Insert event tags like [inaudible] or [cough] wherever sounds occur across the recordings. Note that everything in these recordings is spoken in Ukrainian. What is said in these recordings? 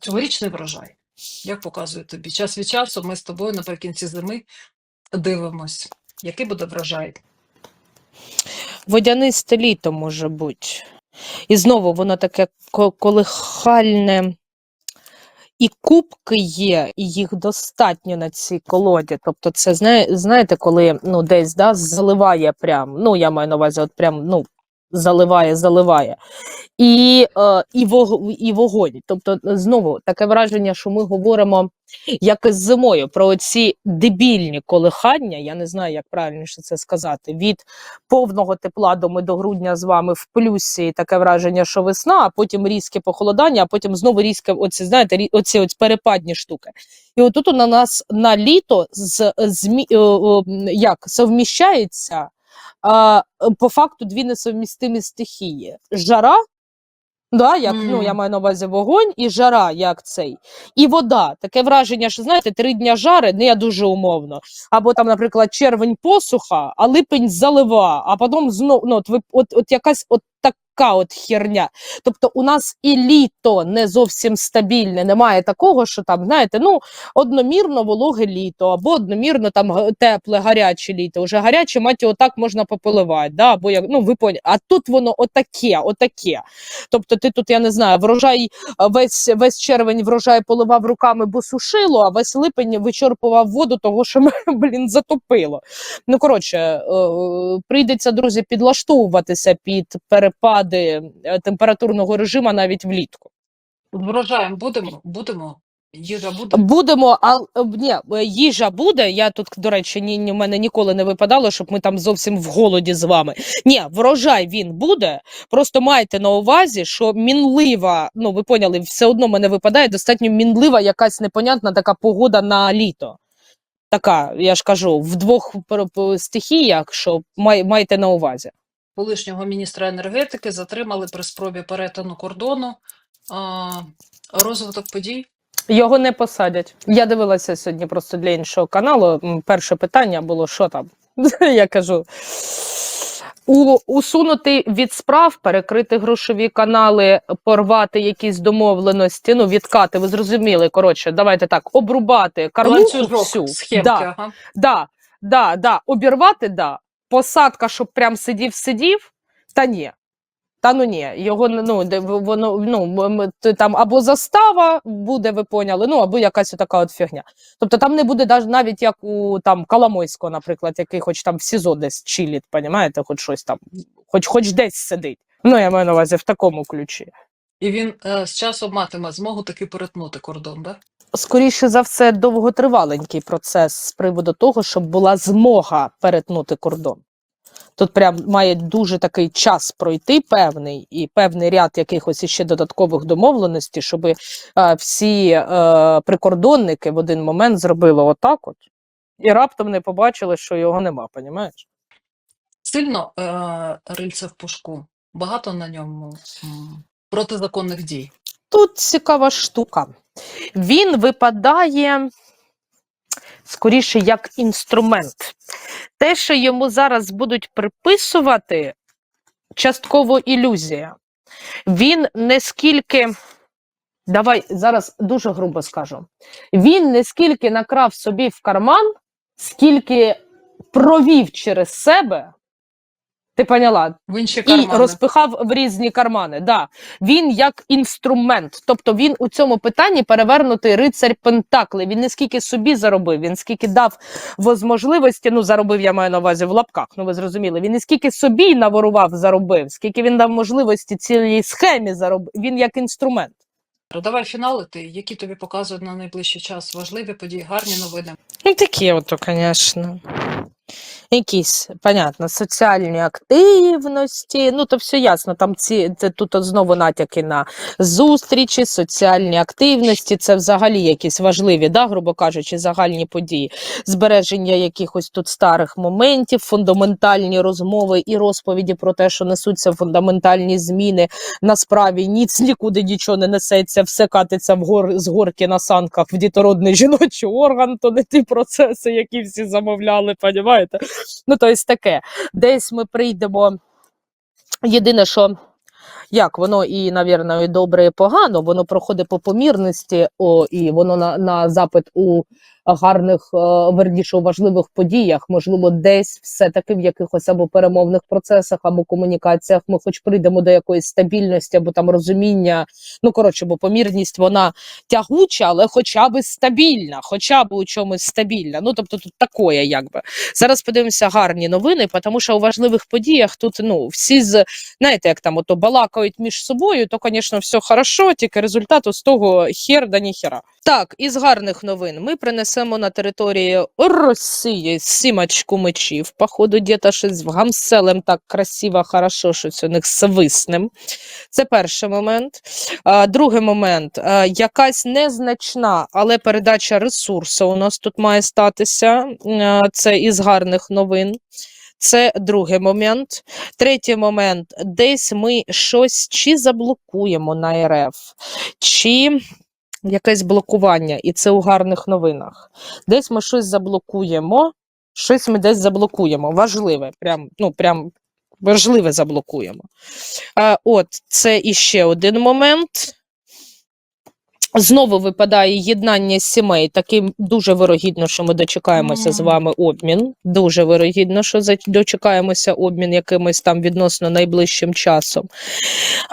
цьогорічний врожай. Як показує тобі? Час від часу ми з тобою наприкінці зими дивимось, який буде врожай. Водянисте літо може бути. І знову воно таке колихальне. І кубки є, і їх достатньо на цій колоді. Тобто, це знає, знаєте, коли ну, десь да, заливає прям. Ну, я маю на увазі, от прям ну, заливає, заливає. І, е, і, вог, і вогонь. Тобто, знову таке враження, що ми говоримо як із зимою про ці дебільні колихання. Я не знаю, як правильніше це сказати. Від повного тепла до ми до грудня з вами в плюсі, таке враження, що весна, а потім різке похолодання, а потім знову різке, оці, знаєте, оці ось перепадні штуки. І отут у нас на літо з, змі, е, як совміщається по факту дві несовмістимі стихії: жара. Да, як ну я маю на увазі вогонь і жара, як цей, і вода. Таке враження, що знаєте, три дня жари, не дуже умовно. Або там, наприклад, червень посуха, а липень залива, а потім знов ну, от, ви- от, от якась от така от херня. Тобто у нас і літо не зовсім стабільне. Немає такого, що там, знаєте, ну одномірно вологе літо, або одномірно там тепле, гаряче літо. Уже гаряче, мать його так можна попиливати. Да? Або як, ну ви поняли. А тут воно отаке, отаке. Тобто, ти тут, я не знаю, врожай весь весь червень врожай поливав руками, бо сушило, а весь липень вичерпував воду, того що блін, затопило. Ну коротше, е, прийдеться, друзі, підлаштовуватися під перепади е, температурного режиму навіть влітку. Врожаєм будемо? Будемо? Їжа буде? Будемо, а е, ні, е, їжа буде. Я тут, до речі, ні, ні, в мене ніколи не випадало, щоб ми там зовсім в голоді з вами. Ні, врожай він буде. Просто майте на увазі, що мінлива, ну ви поняли, все одно мене випадає достатньо мінлива якась непонятна така погода на літо. Така, я ж кажу, в двох стихіях, що май, майте на увазі. Колишнього міністра енергетики затримали при спробі перетину кордону. А, розвиток подій. Його не посадять. Я дивилася сьогодні просто для іншого каналу. Перше питання було: що там? [laughs] Я кажу. У, усунути від справ, перекрити грошові канали, порвати якісь домовленості, ну відкати, ви зрозуміли. Коротше, давайте так, обрубати Ланцюжок, всю. схемки, Да, ага. да, да, да, обірвати, да. Посадка, щоб прям сидів, сидів, та ні. Та ну ні, його ну, воно ну там або застава буде, ви поняли, ну або якась така от фігня. Тобто там не буде навіть як у там Коломойського, наприклад, який хоч там в СІЗО десь чилить, понімаєте, хоч щось там, хоч хоч десь сидить. Ну, я маю на увазі в такому ключі. І він е, з часом матиме змогу таки перетнути кордон, да? Скоріше за все, довготриваленький процес з приводу того, щоб була змога перетнути кордон. Тут прям має дуже такий час пройти певний і певний ряд якихось іще додаткових домовленостей, щоб е, всі е, прикордонники в один момент зробили отак от, і раптом не побачили, що його нема, понімаєш? Сильно е, рильце в пушку. Багато на ньому протизаконних дій. Тут цікава штука. Він випадає скоріше як інструмент. Те, що йому зараз будуть приписувати, частково ілюзія. Він не скільки, давай зараз дуже грубо скажу, він не скільки накрав собі в карман, скільки провів через себе. Ти поняла? В інші і розпихав в різні кармани. Да. Він як інструмент, тобто він у цьому питанні перевернутий рицарь Пентакли. Він не скільки собі заробив, він скільки дав возможливості, ну заробив, я маю на увазі в лапках. Ну ви зрозуміли. Він не скільки собі наворував, заробив, скільки він дав можливості цілій схемі заробив. Він як інструмент. Давай фіналити, які тобі показують на найближчий час важливі події, гарні новини. Ну, такі ото, звісно. Якісь, понятно, соціальні активності. Ну, то все ясно. Там ці це тут знову натяки на зустрічі, соціальні активності. Це взагалі якісь важливі, да, грубо кажучи, загальні події, збереження якихось тут старих моментів, фундаментальні розмови і розповіді про те, що несуться фундаментальні зміни. На справі ніц нікуди нічого не несеться, все катиться в гор з горки на санках в дітородний жіночий орган, то не ті процеси, які всі замовляли, понімаєте? Ну, то есть таке. Десь ми прийдемо. Єдине, що як воно і, навірно, і добре, і погано, воно проходить по помірності, о, і воно на, на запит у гарних, е, верніше, у важливих подіях, можливо, десь все-таки в якихось або перемовних процесах, або комунікаціях ми хоч прийдемо до якоїсь стабільності, або там розуміння. Ну, коротше, бо помірність вона тягуча, але хоча б стабільна, хоча б у чомусь стабільна. Ну, тобто тут такое, якби. Зараз подивимося гарні новини, тому що у важливих подіях тут ну, всі з знаєте, як там ото балакають між собою, то, звісно, все хорошо, тільки результату з того хер да ніхера. Так, із гарних новин ми принесемо на території Росії сімочку мечів. Походу, діта щось вгамселем так красиво, хорошо, щось у них свиснем. Це перший момент. А, другий момент, якась незначна, але передача ресурсу у нас тут має статися. Це із гарних новин. Це другий момент. Третій момент, десь ми щось чи заблокуємо на РФ, чи якесь блокування, і це у гарних новинах. Десь ми щось заблокуємо, щось ми десь заблокуємо. Важливе, прям, ну, прям важливе заблокуємо. А, от, це іще один момент. Знову випадає єднання сімей. Таким дуже вирогідно, що ми дочекаємося з вами обмін. Дуже вирогідно, що дочекаємося обмін якимось там відносно найближчим часом.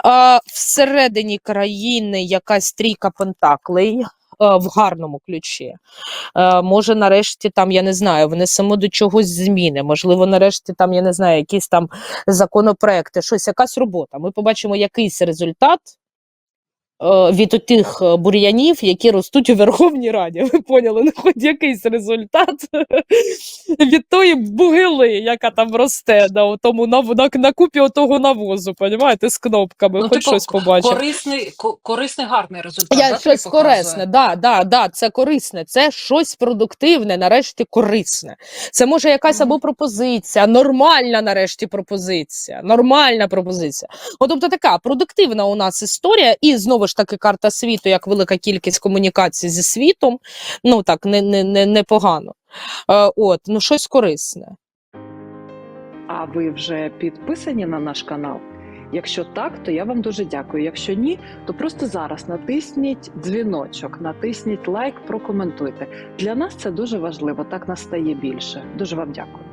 А, всередині країни якась трійка пентаклей. е, В гарному ключі. Е, може, нарешті там, я не знаю, внесемо до чогось зміни. Можливо, нарешті там, я не знаю, якісь там законопроекти, щось, якась робота. Ми побачимо якийсь результат від тих бур'янів, які ростуть у Верховній Раді. [laughs] Ви поняли, ну хоч якийсь результат [laughs] від тої бугили, яка там росте на тому на, на, на купі отого навозу, понімаєте, з кнопками, Ну, хоч типу, щось побачимо. Корисний, корисний гарний результат. Я да, щось корисне, да, да, да, це корисне, це щось продуктивне, нарешті корисне. Це може якась або пропозиція, нормальна нарешті пропозиція, нормальна пропозиція. От, тобто така продуктивна у нас історія, і знову ж таки карта світу, як велика кількість комунікацій зі світом. Ну так, не, не, не, непогано. Е, от, ну щось корисне. А ви вже підписані на наш канал? Якщо так, то я вам дуже дякую. Якщо ні, то просто зараз натисніть дзвіночок, натисніть лайк, прокоментуйте. Для нас це дуже важливо. Так нас стає більше. Дуже вам дякую.